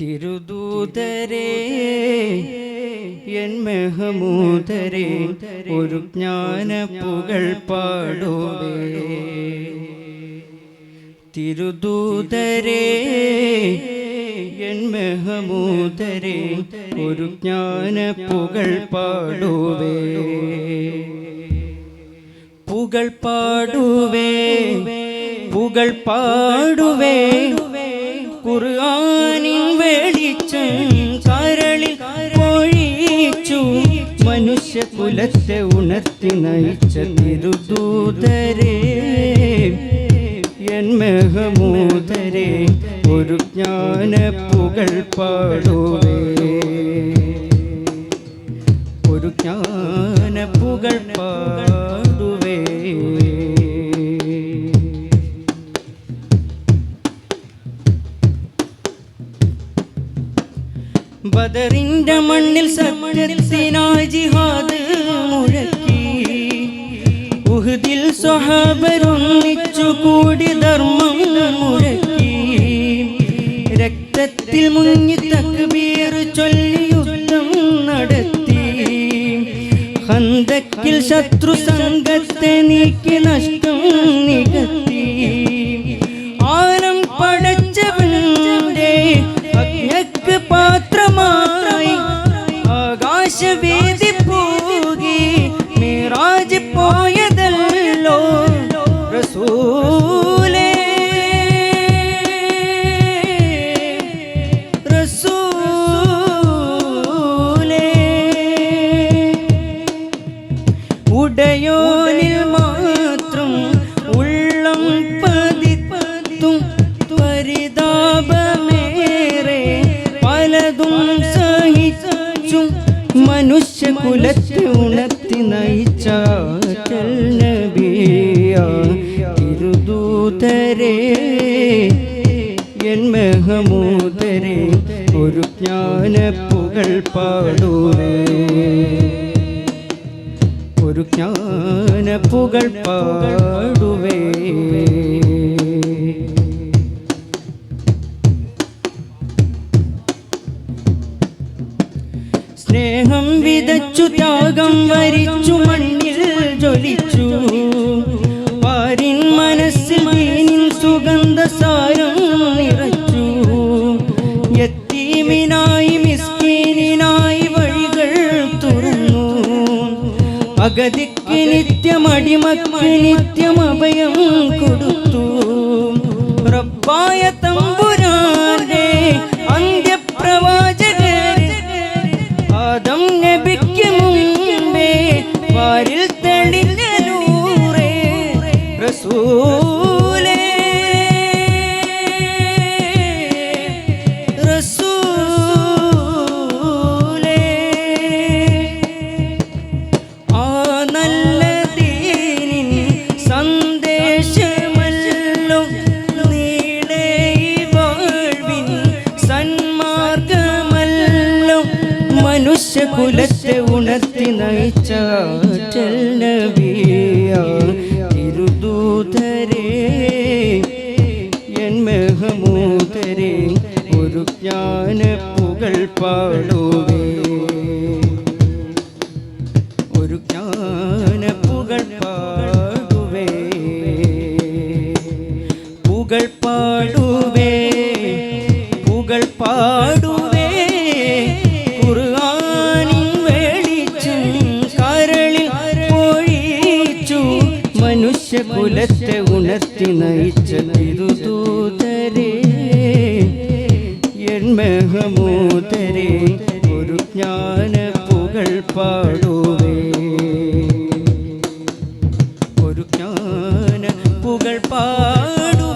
തിരുദൂതരേ N മെഹമൂതരേ ഒരു ജ്ഞാന പുകൾ പാടുവേ. തിരുദൂതരേ N മെഹമൂതരേ ഒരു ജ്ഞാന പുകൾ പാടുവേ. പുകൾ പാടുവേ പുകൾ പാടുവേ. മനുഷ്യ കുലത്തെ ഉണർത്തി നയിച്ച തിരുദൂതരേ. എൻ മെഹമൂതരേ ഒരു ജ്ഞാന പുകൾ പാടുവേ. ഒരു ജ്ഞാന പുകൾ പാടുവേ ബദറിന്റെ മണ്ണിൽ സത്യത്തിനായി ജിഹാദ് മുഴക്കി. ഉഹദിൽ സ്വഹാബരൊന്നിച്ചു കൂടി ധർമ്മം മുഴക്കി. രക്തത്തിൽ മുങ്ങി തക്ബീർ ചൊല്ലി യുദ്ധം നടത്തി. ഹന്തക്കിൽ ശത്രു സംഘത്തെ നീക്കി നഷ്ടം ആകാശവേദി പോകി മിറാജ് പോയതല്ലോ റസൂലേ. റസൂലേ. ഉടയോനിൽ മാത്രം ഉള്ളം പതി പതിപ്പതും പരിതാപമേറെ മനുഷ്യ കുലത്തെ ഉണർത്തി നയിച്ച നബിയ. തിരുദൂതരേ എൻ മെഹമൂതരെ ഒരു ജ്ഞാന പുകൾ പാടുവേ. ഒരു ജ്ഞാന പുകൾ സ്നേഹം വിതച്ചു ത്യാഗം വരിച്ചു മണ്ണിൽ ജ്വലിച്ചു. പാരിൻ മനസ്സിൽ മീനിൻ സുഗന്ധ സാരം നിറച്ചു. യത്തീമിനായി മിസ്കീനായി വഴികൾ തുറന്നു. അഗതിക്ക് നിത്യം അടിമക്ക് നിത്യം അഭയം കൊടുത്തു. റബ്ബായ തമ്പുരാന്റെ മനുഷ്യ കുലത്തെ ഉണർത്തി നയിച്ച തിരുദൂതരേ ഒരു ജ്ഞാന പുകൾ പാടുവേ. ഒരു ജ്ഞാന പുകൾ പാടുവേ. പുകൾ പാടുവേ. മനുഷ്യ കുലത്തെ ഉണർത്തി നയിച്ച തിരുദൂതരെ എൻ മെഹമൂതരേ ഒരു ജ്ഞാന പുകൾ പാടുവേ. ഒരു ജ്ഞാന പുകൾ പാടു